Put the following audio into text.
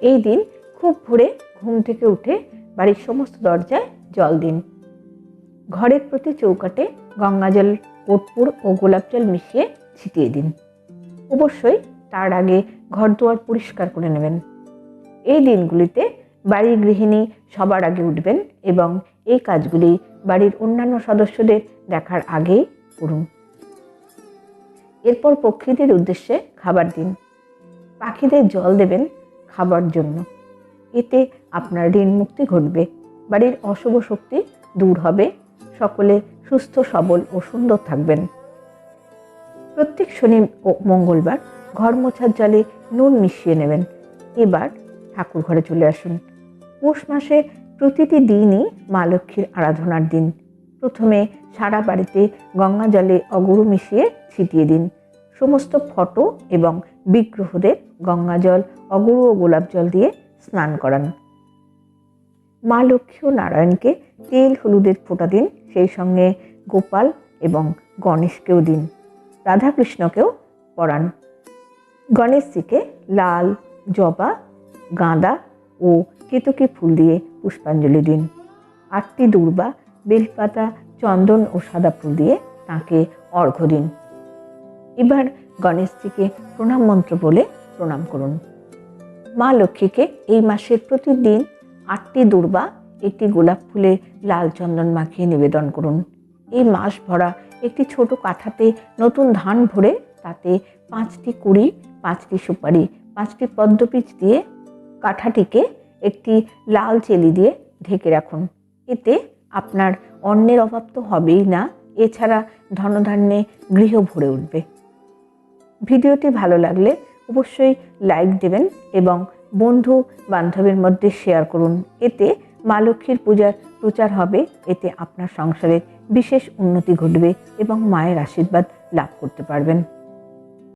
এই দিন খুব ভোরে ঘুম থেকে উঠে বাড়ির সমস্ত দরজায় জল দিন। ঘরের প্রতি চৌকাটে গঙ্গাজল কর্পূর ও গোলাপ জল মিশিয়ে ছিটিয়ে দিন। অবশ্যই তার আগে ঘর দুয়ার পরিষ্কার করে নেবেন। এই দিনগুলিতে বাড়ির গৃহিণী সবার আগে উঠবেন এবং এই কাজগুলি বাড়ির অন্যান্য সদস্যদের দেখার আগেই করুন। এরপর পক্ষীদের উদ্দেশ্যে খাবার দিন। পাখিদের জল দেবেন খাবার জন্য। এতে আপনার ঋণ মুক্তি ঘটবে। বাড়ির অশুভ শক্তি দূর হবে। সকলে সুস্থ, সবল ও সুন্দর থাকবেন। প্রত্যেক শনি ও মঙ্গলবার ঘর মোছার জলে নুন মিশিয়ে নেবেন। এবার ঠাকুর ঘরে চলে আসুন। পৌষ মাসে প্রতিটি দিনই মা লক্ষ্মীর আরাধনার দিন। প্রথমে সারা বাড়িতে গঙ্গা জলে অগুরু মিশিয়ে ছিটিয়ে দিন। সমস্ত ফটো এবং বিগ্রহদের গঙ্গা জল অগুরু ও গোলাপ জল দিয়ে স্নান করান। মা লক্ষ্মী ও নারায়ণকে তেল হলুদের ফোঁটা দিন, সেই সঙ্গে গোপাল এবং গণেশকেও দিন, রাধাকৃষ্ণকেও পরান গণেশজিকে লাল, জবা, গাঁদা ও কেতকী ফুল দিয়ে পুষ্পাঞ্জলি দিন। আটটি দুর্বা, বেলপাতা, চন্দন ও সাদা ফুল দিয়ে তাকে অর্ঘ্য দিন। এবার গণেশজিকে প্রণাম মন্ত্র বলে প্রণাম করুন। মা লক্ষ্মীকে এই মাসের প্রতিদিন আটটি দুর্বা, একটি গোলাপ ফুলে লাল চন্দন মাখিয়ে নিবেদন করুন। এই মাস ভরা একটি ছোট কাঠাতে নতুন ধান ভরে তাতে পাঁচটি কুড়ি, পাঁচটি সুপারি, পাঁচটি পদ্মপিচ দিয়ে কাঠাটিকে একটি লাল চেলি দিয়ে ঢেকে রাখুন। এতে আপনার অন্যের অভাব তো হবেই না, এছাড়া ধনধান্যে গৃহ ভরে উঠবে। ভিডিওটি ভালো লাগলে অবশ্যই লাইক দেবেন এবং বন্ধু বান্ধবের মধ্যে শেয়ার করুন। এতে মা লক্ষ্মীর পূজার প্রচার হবে, এতে আপনার সংসারে বিশেষ উন্নতি ঘটবে এবং মায়ের আশীর্বাদ লাভ করতে পারবেন।